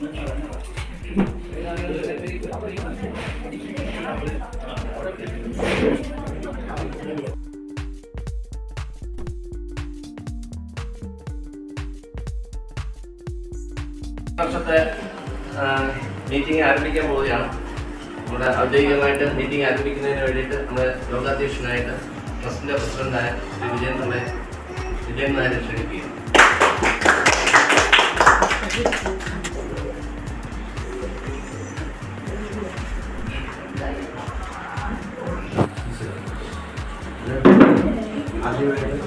വർഷത്തെ മീറ്റിംഗ് ആരംഭിക്കാൻ പോവുകയാണ്. നമ്മുടെ ഔദ്യോഗികമായിട്ട് മീറ്റിംഗ് ആരംഭിക്കുന്നതിന് വേണ്ടിയിട്ട് നമ്മുടെ യോഗാധ്യക്ഷനായിട്ട് ട്രസ്റ്റിന്റെ പ്രസിഡന്റായ ശ്രീ വിജയൻ പിള്ളയെ വിജയൻ നായരെ ക്ഷണിക്കുകയാണ്. സത്യം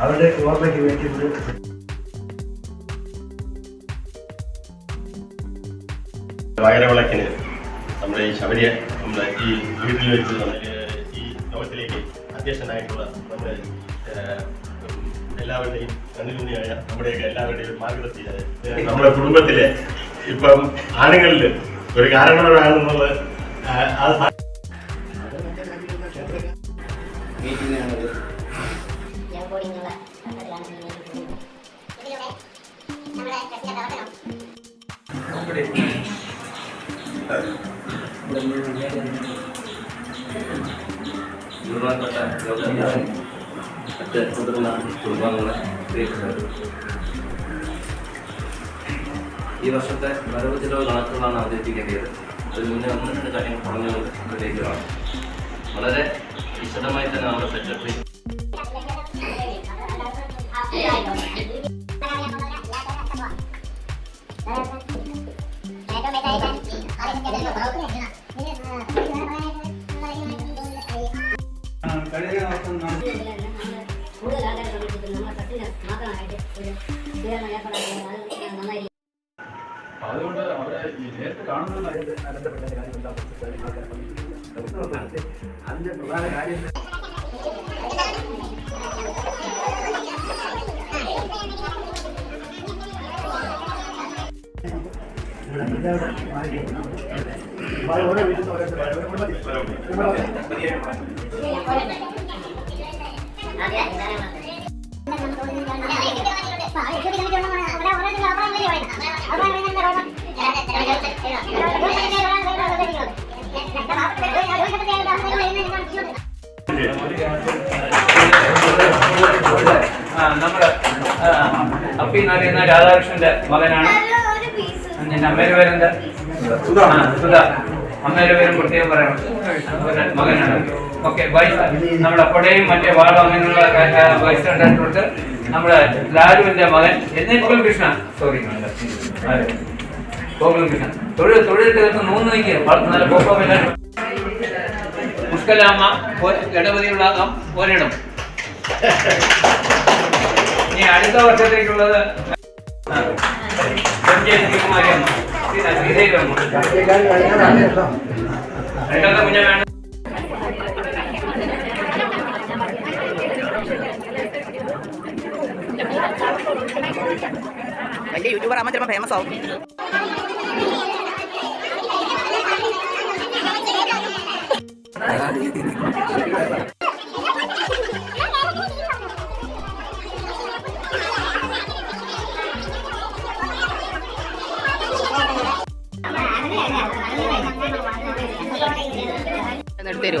അവരുടെ ഓർമ്മയ്ക്ക് വേണ്ടി വയറവിളക്കിന് നമ്മുടെ ഈ ശബരിയെ നമ്മുടെ ഈ വീട്ടിൽ വെച്ച് നമ്മുടെ ഈ ലോകത്തിലേക്ക് അധ്യക്ഷനായിട്ടുള്ള നമ്മുടെ എല്ലാവരുടെയും കണ്ണിലുണ്ണിയായ നമ്മുടെയൊക്കെ എല്ലാവരുടെയും മാർഗദർശിയായ നമ്മുടെ കുടുംബത്തിലെ ഇപ്പം ആണുങ്ങളിൽ ഒരു കാരണവരാണെന്നുള്ളത് ആ- ആ സാ- മീറ്റിംഗാണത് ഞാൻ ബോർഡിങ്ങുള്ള ആൾക്കാരാണ് ഇതിലൂടെ നമ്മുടെ പ്രസിഡന്റ് പ്രവർത്തനം ബഹുമാനപ്പെട്ട യോഗാധ്യക്ഷൻ മറ്റ് മുതിർന്ന കുടുംബാംഗങ്ങളെ പ്രിയപ്പെട്ടവർ ഈ വർഷത്തെ വരവ് ചിലവ് കണക്കുകളാണ് അവതരിപ്പിക്കേണ്ടത് അതിന് മുന്നേ ഒന്ന് രണ്ട് കാര്യങ്ങൾ പറഞ്ഞുകൊണ്ട് ഇതിലേക്ക് കാണാം വളരെ വിശദമായി തന്നെ നമ്മുടെ സെക്രട്ടറി കൂടുതൽ അതുകൊണ്ട് അവിടെ നേരിട്ട് കാര്യങ്ങൾ അതിന്റെ പ്രധാന കാര്യം ഇവിടെ നമ്മുടെ എന്ന് രാധാകൃഷ്ണന്റെ മകനാണ് നിന്റെ അമ്മയുടെ പേരെന്താ സുധാ അമ്മയുടെ പേരും പ്രത്യേകം പറയണം മകനാണ് ഓക്കെ വൈസ് നമ്മുടെ അപ്പോഴേയും മറ്റേ വാളും അങ്ങനെയുള്ള വൈസ് കണ്ടിട്ടുണ്ട് നമ്മുടെ ലാലുവിന്റെ മകൻ എന്നേക്കും കൃഷ്ണ സോറി തൊഴിൽ തൊഴിൽ തീർത്ത് നൂന്ന് നിൽക്കുക നല്ല പോക്കമില്ല പുഷ്കലാമ്മ ഇടപതിയുള്ള ഒരിടം. ഇനി അടുത്ത വർഷത്തേക്കുള്ളത് ആ, പഞ്ചായത്ത് കുമാരിയമ്മ ശ്രീ- ശ്രീദേവിയമ്മ വലിയ യൂട്യൂബർ ആകുമ്പോൾ ചിലപ്പോൾ ഫേമസ് ആവും. എടുത്തു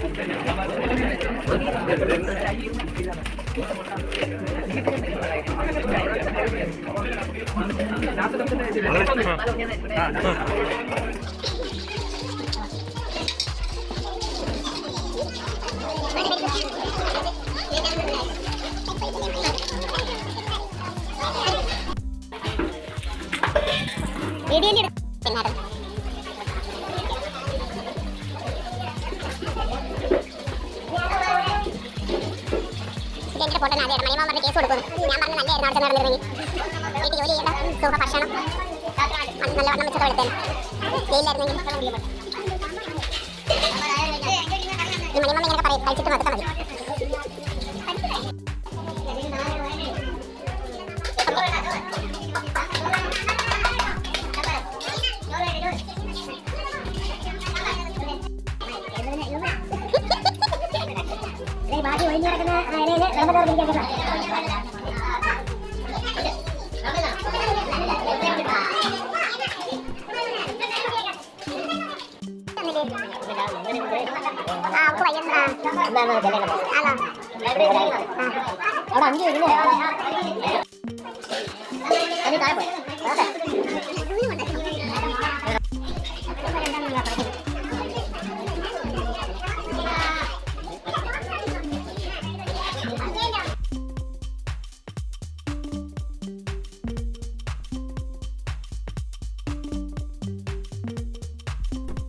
Ini ini ini എന്റെ ഫോട്ടോ ആദ്യം മണിമാൻ പറഞ്ഞ കേസ് കൊടുക്കുന്നു. ഞാൻ പറഞ്ഞു നല്ലതായിരുന്നു അവിടെ നടന്നിരുന്നെങ്കിൽ. വീട്ടിൽ ജോലി ചെയ്യേണ്ട സുഖ ഭക്ഷണം. നല്ല വണ്ണം വെച്ചത് എടുത്തേനെ ജയിലായിരുന്നെങ്കിൽ ഈ മണിമാൻ ഇങ്ങനെ പറയും. കഴിച്ചിട്ട് മൊത്തം മതി. അവിടെ അഞ്ചു വരുന്നേ താഴെ പോയി